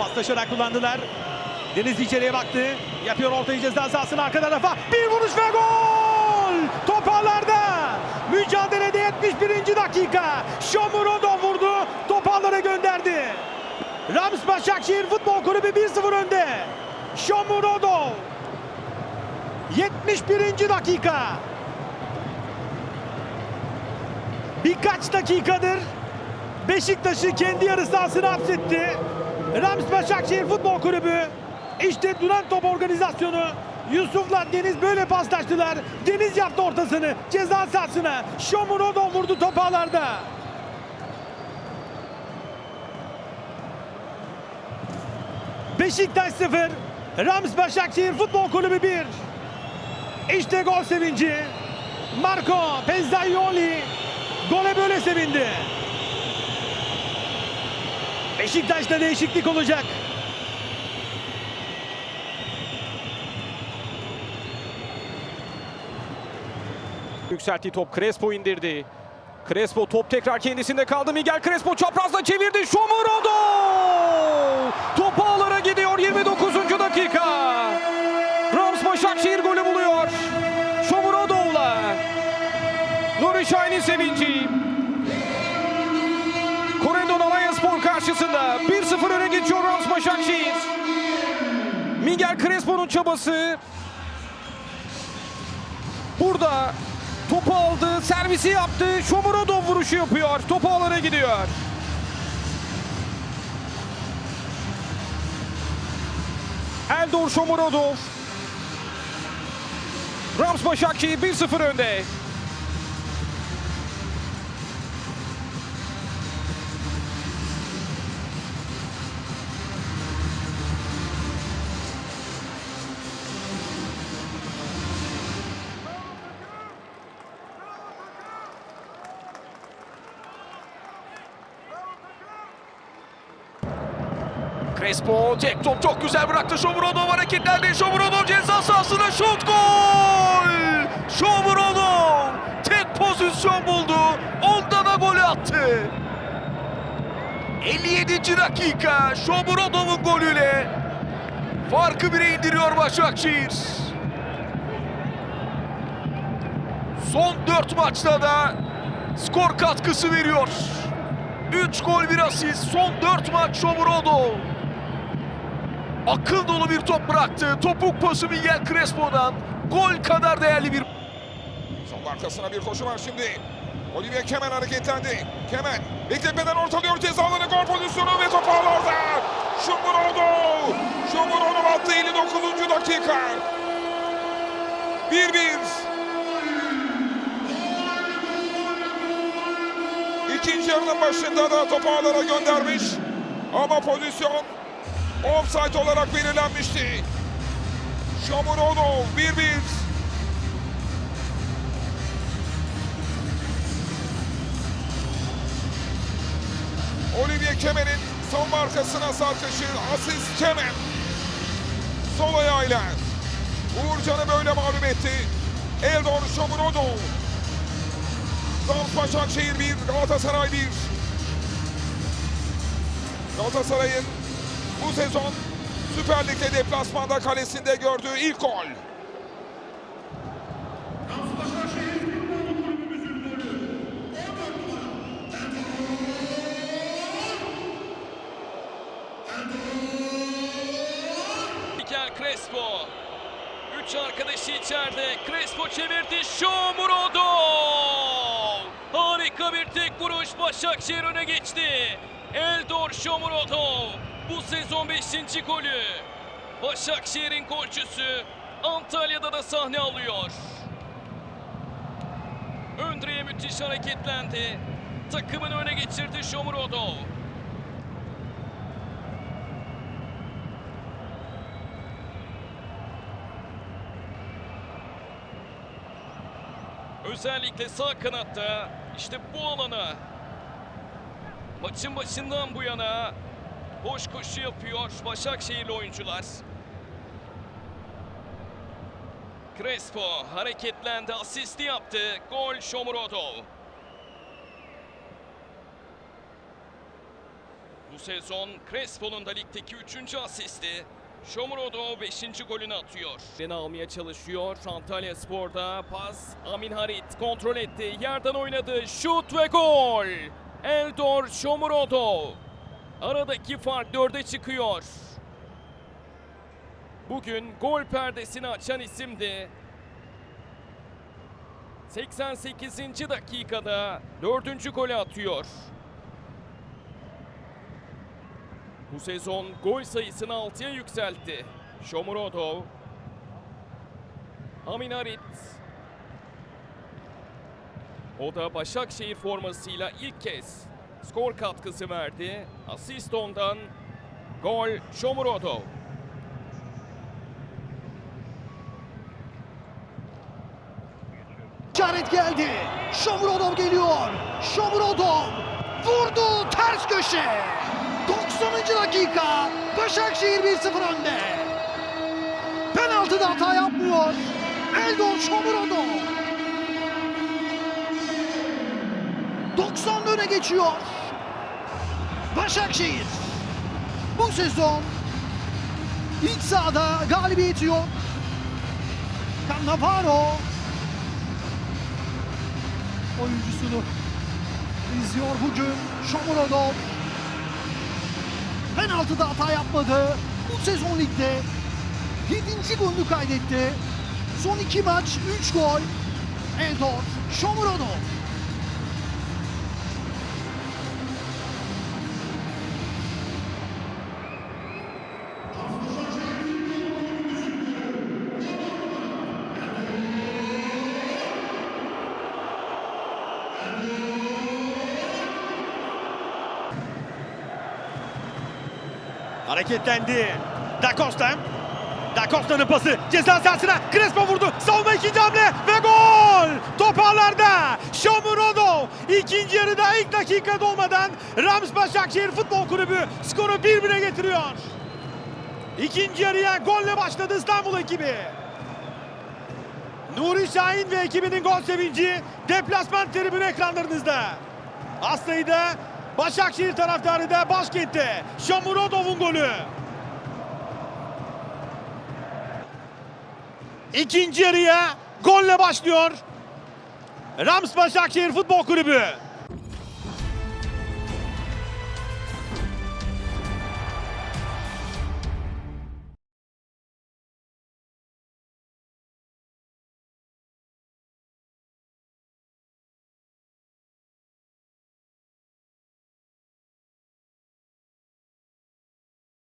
Paslaşarak kullandılar. Deniz içeriye baktı. Yapıyor ortayı ceza sahasına arka tarafa. Bir vuruş ve gol! Top ağlarda. Mücadelede 71. dakika. Shomurodov vurdu. Top ağlara gönderdi. Rams Başakşehir Futbol Kulübü 1-0 önde. Shomurodov. 71. dakika. Birkaç dakikadır Beşiktaş'ı kendi yarı sahasına hapsetti. Rams Başakşehir Futbol Kulübü işte duran top organizasyonu. Yusuf'la Deniz böyle paslaştılar. Deniz yaptı ortasını ceza sahasına. Shomurodov vurdu top ağlarda. Beşiktaş 0, Rams Başakşehir Futbol Kulübü 1. İşte gol sevinci. Marco Pezzaglioli gole böyle sevindi. Beşiktaş'ta değişiklik olacak. Yükselttiği top Crespo indirdi. Crespo top tekrar kendisinde kaldı. Miguel Crespo çaprazla çevirdi. Shomurodo! Top ağlara gidiyor 29. dakika. Rams Başakşehir golü buluyor. Shomurodov'la. Nuri Şahin'in sevinci. Miguel Crespo'nun çabası Burada topu aldı, servisi yaptı. Shomurodov vuruşu yapıyor. Topu ağlara gidiyor. Eldor Shomurodov. Rams Başakşehir 1-0 önde. Crespo tek top çok güzel bıraktı. Shomurodov hareketlendi. Shomurodov ceza sahasına şut gol! Shomurodov tek pozisyon buldu. Onda da golü attı. 57. dakika Shomurodov'un golüyle farkı bire indiriyor Başakşehir. Son 4 maçta da skor katkısı veriyor. 3 gol bir asist. Son 4 maç Shomurodov. Akıl dolu bir top bıraktı. Topuk pası Miguel Crespo'dan. Gol kadar değerli bir Sol arkasına bir koşu var şimdi. Olivier Kemen hareketlendi. Kemen bekletmeden ortalıyor cezaları gol pozisyonu ve top ağlarda. Şumurodov. Şumurodov attı 59. dakika. 1-1. İkinci yarının başında da topu göndermiş. Ama pozisyon offside olarak belirlenmişti. Şumurodov 1-1. Olivier Kemen'in son arkasına sarkışı asist Kemen. Sol ayağıyla Uğurcan'ı böyle mağlup etti. Eldor Shomurodov. Rams Başakşehir 1, Galatasaray 1. Galatasaray'ın bu sezon Süper Lig'de deplasmanda kalesinde gördüğü ilk gol. Miguel Crespo. Üç arkadaşı içeride. Crespo çevirdi. Shomurodov. Harika bir tek vuruş. Başakşehir öne geçti. Eldor Shomurodov. Bu sezon 5. golü. Başakşehir'in golcüsü Antalya'da da sahne alıyor. Öndre'ye müthiş hareketlendi. Takımını öne geçirdi Shomurodov. Özellikle sağ kanatta işte bu alana maçın başından bu yana boş koşu yapıyor Başakşehirli oyuncular. Crespo hareketlendi, asisti yaptı. Gol Shomurodov. Bu sezon Crespo'nun da ligdeki 3. asisti. Shomurodov 5. golünü atıyor. Beni almaya çalışıyor. Antalya Spor'da pas. Amin Harit kontrol etti. Yerden oynadı. Şut ve gol. Eldor Shomurodov. Aradaki fark 4'e çıkıyor. Bugün gol perdesini açan isimdi. 88. dakikada 4. golü atıyor. Bu sezon gol sayısını 6'ya yükseltti. Shomurodov. Amin Harit. O da Başakşehir formasıyla ilk kez skor katkısı verdi. Asist ondan. Gol Shomurodov. İşaret geldi. Shomurodov geliyor. Shomurodov vurdu ters köşe. 90. dakika. Başakşehir 1-0 önde. Penaltıda hata yapmıyor. Eldor Shomurodov. 90 öne geçiyor. Başakşehir bu sezon iç sahada galibiyeti yok. Cannavaro oyuncusunu izliyor bugün Shomurodov. Penaltıda hata yapmadı. Bu sezon ligde 7. golünü kaydetti. Son iki maç 3 gol. Eldor Shomurodov. Hareketlendi. Da Costa. Da Costa'nın pası ceza sahasına Crespo vurdu. Savunma ikinci hamle ve gol! Toparlarda Shomurodov ikinci yarıda ilk dakika dolmadan Rams Başakşehir Futbol Kulübü skoru 1-1'e getiriyor. İkinci yarıya golle başladı İstanbul ekibi. Nuri Şahin ve ekibinin gol sevinci deplasman tribünü ekranlarınızda. Hastayı da Başakşehir taraftarı da başkentte. Shomurodov'un golü. İkinci yarıya golle başlıyor. Rams Başakşehir Futbol Kulübü.